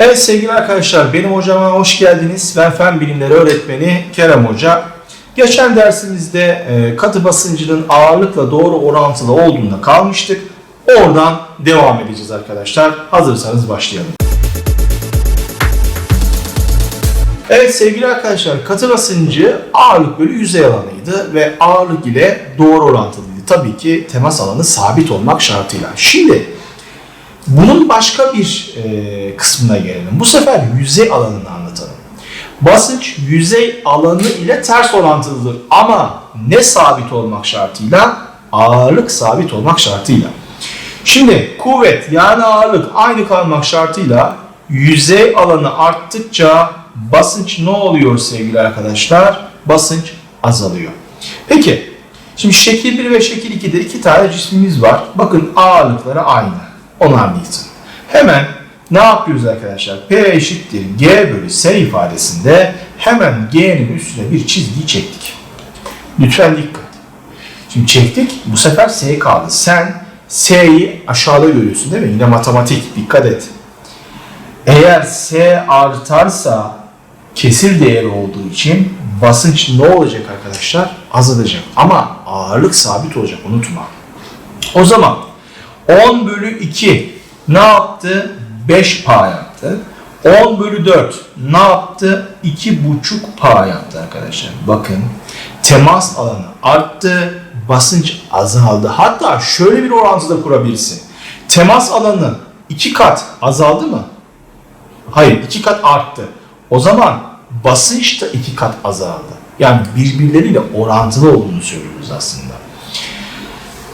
Evet sevgili arkadaşlar benim hocama hoş geldiniz. Ben fen bilimleri öğretmeni Kerem Hoca. Geçen dersimizde e, katı basıncının ağırlıkla doğru orantılı olduğunda kalmıştık. Oradan devam edeceğiz arkadaşlar. Hazırsanız başlayalım. Evet sevgili arkadaşlar katı basıncı ağırlık bölü yüzey alanıydı ve ağırlık ile doğru orantılıydı. Tabii ki temas alanı sabit olmak şartıyla. Şimdi bunun başka bir e, kısmına gelelim. Bu sefer yüzey alanını anlatalım. Basınç yüzey alanı ile ters orantılıdır ama ne sabit olmak şartıyla? Ağırlık sabit olmak şartıyla. Şimdi kuvvet yani ağırlık aynı kalmak şartıyla yüzey alanı arttıkça basınç ne oluyor sevgili arkadaşlar? Basınç azalıyor. Peki şimdi şekil 1 ve şekil 2'de iki tane cismimiz var. Bakın ağırlıkları aynı. Onar Newton. Hemen ne yapıyoruz arkadaşlar? P eşittir G bölü S ifadesinde hemen G'nin üstüne bir çizgi çektik. Lütfen dikkat. Şimdi çektik. Bu sefer S kaldı. Sen S'yi aşağıda görüyorsun değil mi? Yine matematik. Dikkat et. Eğer S artarsa kesir değeri olduğu için basınç ne olacak arkadaşlar? Azalacak. Ama ağırlık sabit olacak. Unutma. O zaman 10 bölü 2 ne yaptı? 5 pa yaptı. 10 bölü 4 ne yaptı? 2,5 pa yaptı arkadaşlar. Bakın temas alanı arttı, basınç azaldı. Hatta şöyle bir orantıda kurabilirsin. Temas alanı 2 kat azaldı mı? Hayır 2 kat arttı. O zaman basınç da 2 kat azaldı. Yani birbirleriyle orantılı olduğunu söylüyoruz aslında.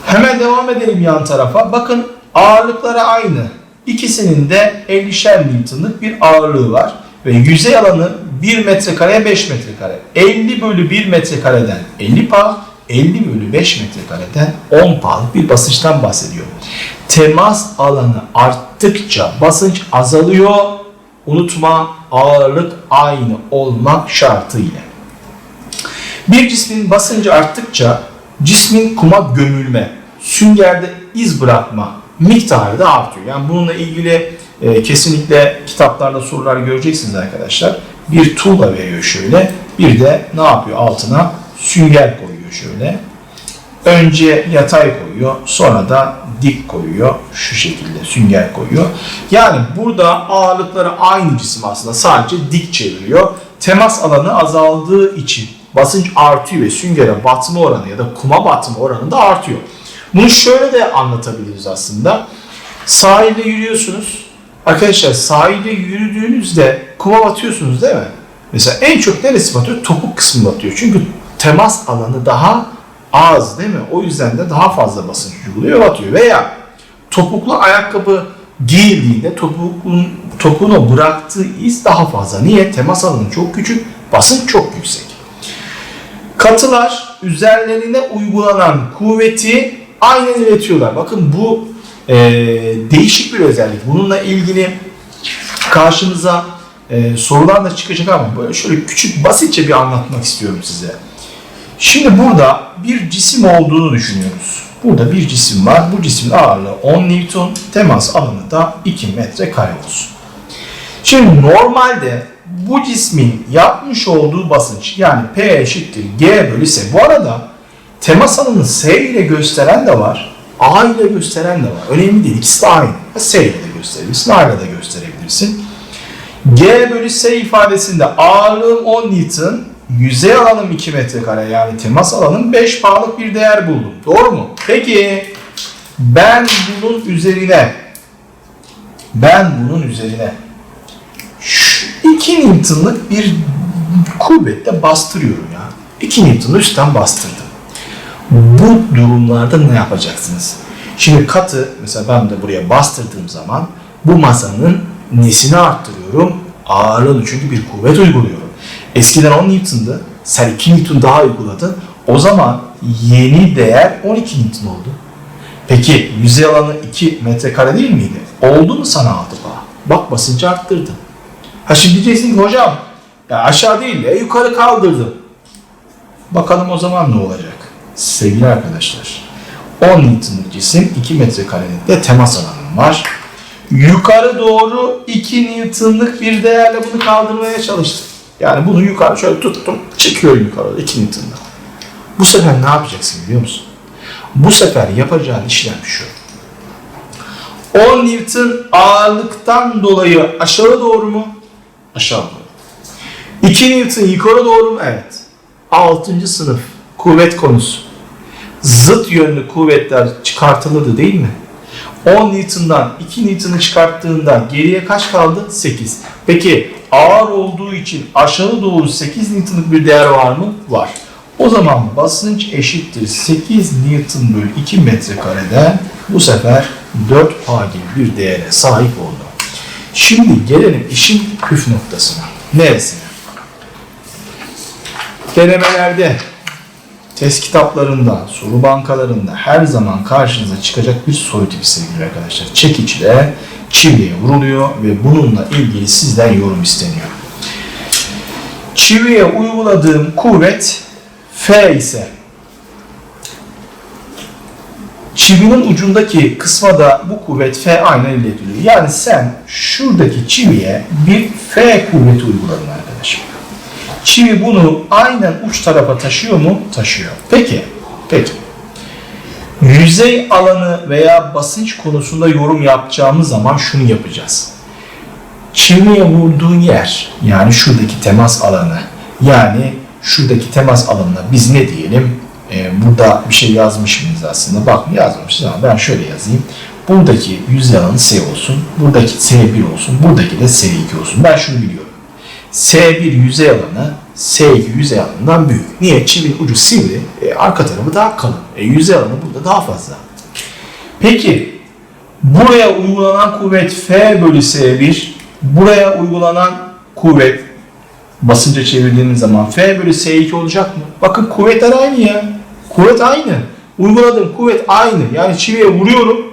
Hemen devam edelim yan tarafa. Bakın ağırlıkları aynı. İkisinin de 50'şer Newton'lık bir ağırlığı var. Ve yüzey alanı 1 metrekareye 5 metrekare. 50 bölü 1 metrekareden 50 pa, 50 bölü 5 metrekareden 10 pa'lık bir basınçtan bahsediyor. Temas alanı arttıkça basınç azalıyor. Unutma ağırlık aynı olmak şartıyla. Bir cismin basıncı arttıkça cismin kuma gömülme, süngerde iz bırakma miktarı da artıyor. Yani bununla ilgili e, kesinlikle kitaplarda sorular göreceksiniz arkadaşlar. Bir tuğla veriyor şöyle. Bir de ne yapıyor? Altına sünger koyuyor şöyle. Önce yatay koyuyor, sonra da dik koyuyor. Şu şekilde sünger koyuyor. Yani burada ağırlıkları aynı cisim aslında sadece dik çeviriyor. Temas alanı azaldığı için basınç artıyor ve süngere batma oranı ya da kuma batma oranı da artıyor. Bunu şöyle de anlatabiliriz aslında. Sahilde yürüyorsunuz. Arkadaşlar sahilde yürüdüğünüzde kuma batıyorsunuz değil mi? Mesela en çok neresi batıyor? Topuk kısmı batıyor. Çünkü temas alanı daha az değil mi? O yüzden de daha fazla basınç uyguluyor batıyor. Veya topuklu ayakkabı giyildiğinde topuğun o bıraktığı iz daha fazla. Niye? Temas alanı çok küçük, basınç çok yüksek. Katılar üzerlerine uygulanan kuvveti aynen iletiyorlar. Bakın bu e, değişik bir özellik. Bununla ilgili karşınıza e, sorular da çıkacak ama böyle şöyle küçük basitçe bir anlatmak istiyorum size. Şimdi burada bir cisim olduğunu düşünüyoruz. Burada bir cisim var. Bu cismin ağırlığı 10 Newton, temas alanı da 2 metre kare olsun. Şimdi normalde bu cismin yapmış olduğu basınç yani P eşittir G bölü S. Bu arada temas alanını S ile gösteren de var. A ile gösteren de var. Önemli değil. İkisi de aynı. S ile de gösterebilirsin. A ile de gösterebilirsin. G bölü S ifadesinde ağırlığım 10 Newton, yüzey alanım 2 metrekare yani temas alanım 5 bağlık bir değer buldum. Doğru mu? Peki ben bunun üzerine ben bunun üzerine 2 Newton'lık bir kuvvetle bastırıyorum ya. 2 Newton'u üstten bastırdım. Bu durumlarda ne yapacaksınız? Şimdi katı mesela ben de buraya bastırdığım zaman bu masanın nesini arttırıyorum? Ağırlığını çünkü bir kuvvet uyguluyorum. Eskiden 10 Newton'dı. Sen 2 Newton daha uyguladın. O zaman yeni değer 12 Newton oldu. Peki yüzey alanı 2 metrekare değil miydi? Oldu mu sana 6 bağ? Bak basıncı arttırdın. Ha şimdi diyeceksin ki hocam ya aşağı değil ya yukarı kaldırdım. Bakalım o zaman ne olacak? Sevgili arkadaşlar 10 Newton'lık cisim 2 metrekarelik de temas alanım var. Yukarı doğru 2 Newton'lık bir değerle bunu kaldırmaya çalıştım. Yani bunu yukarı şöyle tuttum. Çıkıyor yukarı 2 Newton'da. Bu sefer ne yapacaksın biliyor musun? Bu sefer yapacağın işlem şu. 10 Newton ağırlıktan dolayı aşağı doğru mu? Aşağı doğru. 2 Newton yukarı doğru mu? Evet. 6. sınıf kuvvet konusu. Zıt yönlü kuvvetler çıkartılırdı değil mi? 10 Newton'dan 2 Newton'ı çıkarttığında geriye kaç kaldı? 8. Peki ağır olduğu için aşağı doğru 8 Newton'lık bir değer var mı? Var. O zaman basınç eşittir 8 Newton bölü 2 metrekareden bu sefer 4 pa gibi bir değere sahip oldu. Şimdi gelelim işin püf noktasına. Neresine? Denemelerde, test kitaplarında, soru bankalarında her zaman karşınıza çıkacak bir soru tipi sevgili arkadaşlar. Çekiçle çiviye vuruluyor ve bununla ilgili sizden yorum isteniyor. Çiviye uyguladığım kuvvet F ise çivinin ucundaki kısma da bu kuvvet F aynen iletiliyor. Yani sen şuradaki çiviye bir F kuvveti uyguladın arkadaşım. Çivi bunu aynen uç tarafa taşıyor mu? Taşıyor. Peki, peki. Yüzey alanı veya basınç konusunda yorum yapacağımız zaman şunu yapacağız. Çiviye vurduğun yer, yani şuradaki temas alanı, yani şuradaki temas alanına biz ne diyelim? Ee, burada bir şey yazmış mıyız aslında? Bak yazmamışız ama ben şöyle yazayım. Buradaki yüzey alanı S olsun, buradaki S1 olsun, buradaki de S2 olsun. Ben şunu biliyorum. S1 yüzey alanı S2 yüzey alanından büyük. Niye? Çivinin ucu sivri, e, arka tarafı daha kalın. E, yüzey alanı burada daha fazla. Peki, buraya uygulanan kuvvet F bölü S1, buraya uygulanan kuvvet basınca çevirdiğimiz zaman F bölü S2 olacak mı? Bakın kuvvetler aynı ya. Kuvvet aynı. Uyguladığım kuvvet aynı. Yani çiviye vuruyorum.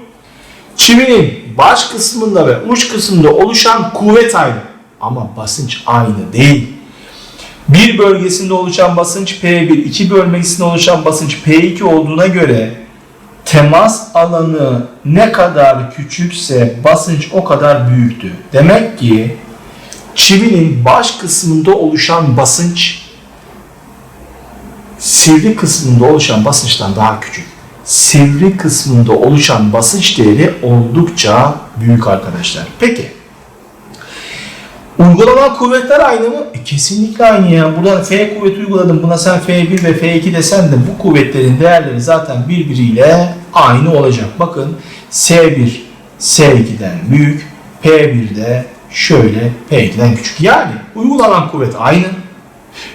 Çivinin baş kısmında ve uç kısmında oluşan kuvvet aynı. Ama basınç aynı değil. Bir bölgesinde oluşan basınç P1, iki bölgesinde oluşan basınç P2 olduğuna göre temas alanı ne kadar küçükse basınç o kadar büyüktü. Demek ki çivinin baş kısmında oluşan basınç sivri kısmında oluşan basınçtan daha küçük. Sivri kısmında oluşan basınç değeri oldukça büyük arkadaşlar. Peki Uygulanan kuvvetler aynı mı? E, kesinlikle aynı ya. Burada F kuvveti uyguladım. Buna sen F1 ve F2 desen de bu kuvvetlerin değerleri zaten birbiriyle aynı olacak. Bakın S1 S2'den büyük, P1 de şöyle P2'den küçük. Yani uygulanan kuvvet aynı.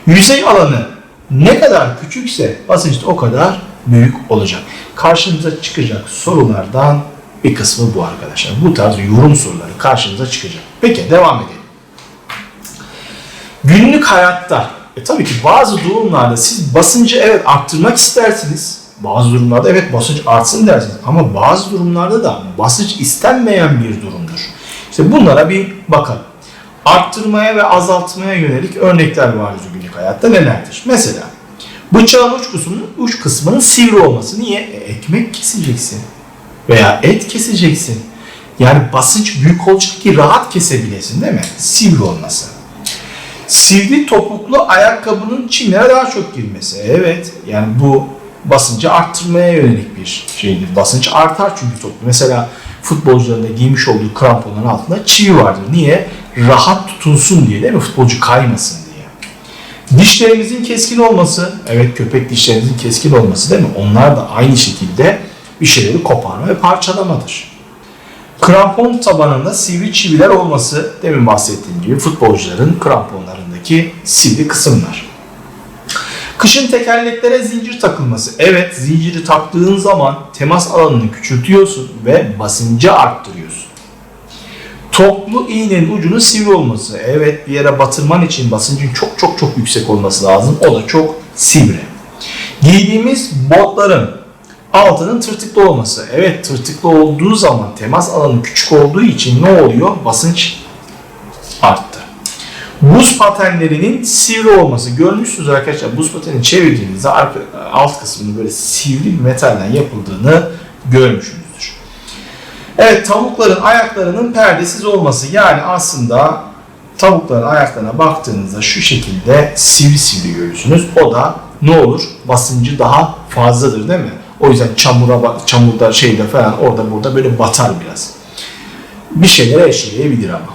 Yüzey alanı ne kadar küçükse basınç da o kadar büyük olacak. Karşımıza çıkacak sorulardan bir kısmı bu arkadaşlar. Bu tarz yorum soruları karşımıza çıkacak. Peki devam edelim. Günlük hayatta e tabii ki bazı durumlarda siz basıncı evet arttırmak istersiniz. Bazı durumlarda evet basınç artsın dersiniz. Ama bazı durumlarda da basınç istenmeyen bir durumdur. İşte bunlara bir bakalım. Arttırmaya ve azaltmaya yönelik örnekler vardır günlük hayatta nelerdir? Mesela bıçağın uç kısmının, uç kısmının sivri olması. Niye? E, ekmek keseceksin veya et keseceksin. Yani basınç büyük olacak ki rahat kesebilesin değil mi? Sivri olması. Sivri topuklu ayakkabının çimlere daha çok girmesi. Evet yani bu basıncı arttırmaya yönelik bir şeydir. Basınç artar çünkü topuklu. Mesela futbolcuların da giymiş olduğu kramponların altında çivi vardır. Niye? Rahat tutunsun diye değil mi? Futbolcu kaymasın diye. Dişlerimizin keskin olması. Evet köpek dişlerimizin keskin olması değil mi? Onlar da aynı şekilde bir şeyleri koparma ve parçalamadır. Krampon tabanında sivri çiviler olması demin bahsettiğim gibi futbolcuların kramponlarındaki sivri kısımlar. Kışın tekerleklere zincir takılması. Evet zinciri taktığın zaman temas alanını küçültüyorsun ve basıncı arttırıyorsun. Toplu iğnenin ucunun sivri olması. Evet bir yere batırman için basıncın çok çok çok yüksek olması lazım. O da çok sivri. Giydiğimiz botların altının tırtıklı olması. Evet tırtıklı olduğu zaman temas alanı küçük olduğu için ne oluyor? Basınç arttı. Buz patenlerinin sivri olması. Görmüşsünüz arkadaşlar buz patenini çevirdiğinizde alt kısmının böyle sivri bir metalden yapıldığını görmüşsünüzdür. Evet tavukların ayaklarının perdesiz olması yani aslında tavukların ayaklarına baktığınızda şu şekilde sivri sivri görürsünüz. O da ne olur? Basıncı daha fazladır değil mi? O yüzden çamura çamurda şeyde falan orada burada böyle batar biraz. Bir şeylere eşeleyebilir ama.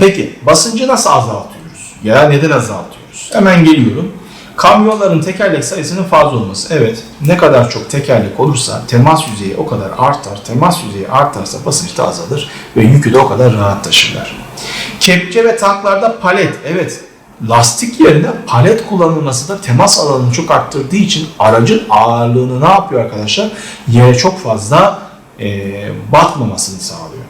Peki basıncı nasıl azaltıyoruz? Ya neden azaltıyoruz? Hemen geliyorum. Kamyonların tekerlek sayısının fazla olması. Evet ne kadar çok tekerlek olursa temas yüzeyi o kadar artar. Temas yüzeyi artarsa basınç da azalır ve yükü de o kadar rahat taşırlar. Kepçe ve tanklarda palet. Evet lastik yerine palet kullanılması da temas alanını çok arttırdığı için aracın ağırlığını ne yapıyor arkadaşlar? Yere çok fazla eee, batmamasını sağlıyor.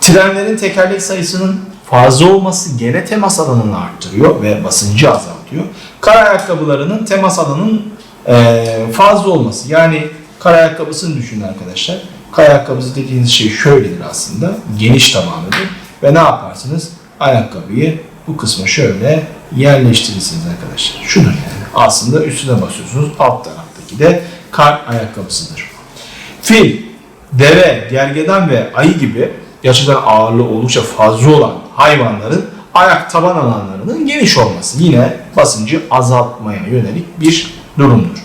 Trenlerin tekerlek sayısının fazla olması gene temas alanını arttırıyor ve basıncı azaltıyor. Kar ayakkabılarının temas alanının eee, fazla olması. Yani kar ayakkabısını düşünün arkadaşlar. Kar ayakkabısı dediğiniz şey şöyledir aslında. Geniş tabanlıdır. Ve ne yaparsınız? Ayakkabıyı bu kısma şöyle yerleştirirsiniz arkadaşlar. Şudur yani. Aslında üstüne basıyorsunuz. Alt taraftaki de kar ayakkabısıdır. Fil, deve, gergedan ve ayı gibi gerçekten ağırlığı oldukça fazla olan hayvanların ayak taban alanlarının geniş olması yine basıncı azaltmaya yönelik bir durumdur.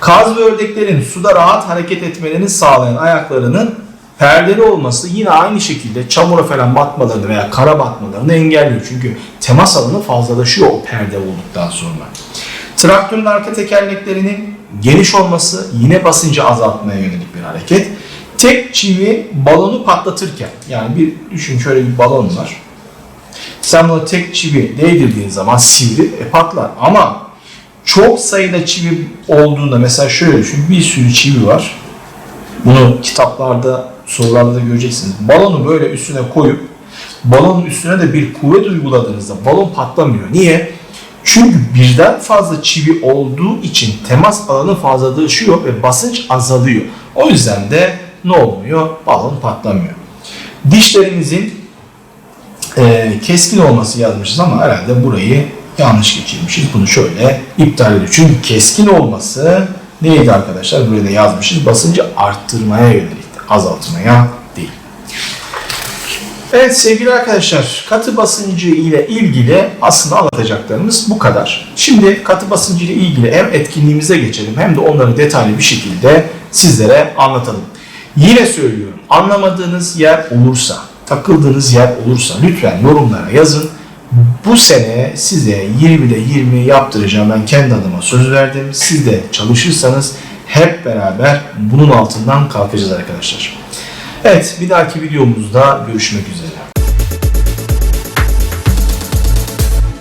Kaz ve ördeklerin suda rahat hareket etmelerini sağlayan ayaklarının perdeli olması yine aynı şekilde çamura falan batmalarını veya kara batmalarını engelliyor. Çünkü temas alanı fazlalaşıyor o perde olduktan sonra. Traktörün arka tekerleklerinin geniş olması yine basıncı azaltmaya yönelik bir hareket. Tek çivi balonu patlatırken yani bir düşün şöyle bir balon var. Sen buna tek çivi değdirdiğin zaman sivri e, patlar ama çok sayıda çivi olduğunda mesela şöyle düşün bir sürü çivi var. Bunu kitaplarda sorularda da göreceksiniz. Balonu böyle üstüne koyup balonun üstüne de bir kuvvet uyguladığınızda balon patlamıyor. Niye? Çünkü birden fazla çivi olduğu için temas alanı fazlalaşıyor ve basınç azalıyor. O yüzden de ne olmuyor? Balon patlamıyor. Dişlerimizin e, keskin olması yazmışız ama herhalde burayı yanlış geçirmişiz. Bunu şöyle iptal ediyoruz. Çünkü keskin olması neydi arkadaşlar? Buraya da yazmışız. Basıncı arttırmaya yönelikti. Azaltmaya değil. Evet sevgili arkadaşlar katı basıncı ile ilgili aslında anlatacaklarımız bu kadar. Şimdi katı basıncı ile ilgili hem etkinliğimize geçelim hem de onları detaylı bir şekilde sizlere anlatalım. Yine söylüyorum anlamadığınız yer olursa, takıldığınız yer olursa lütfen yorumlara yazın. Bu sene size 20'de 20 yaptıracağım ben kendi adıma söz verdim. Siz de çalışırsanız hep beraber bunun altından kalkacağız arkadaşlar. Evet bir dahaki videomuzda görüşmek üzere.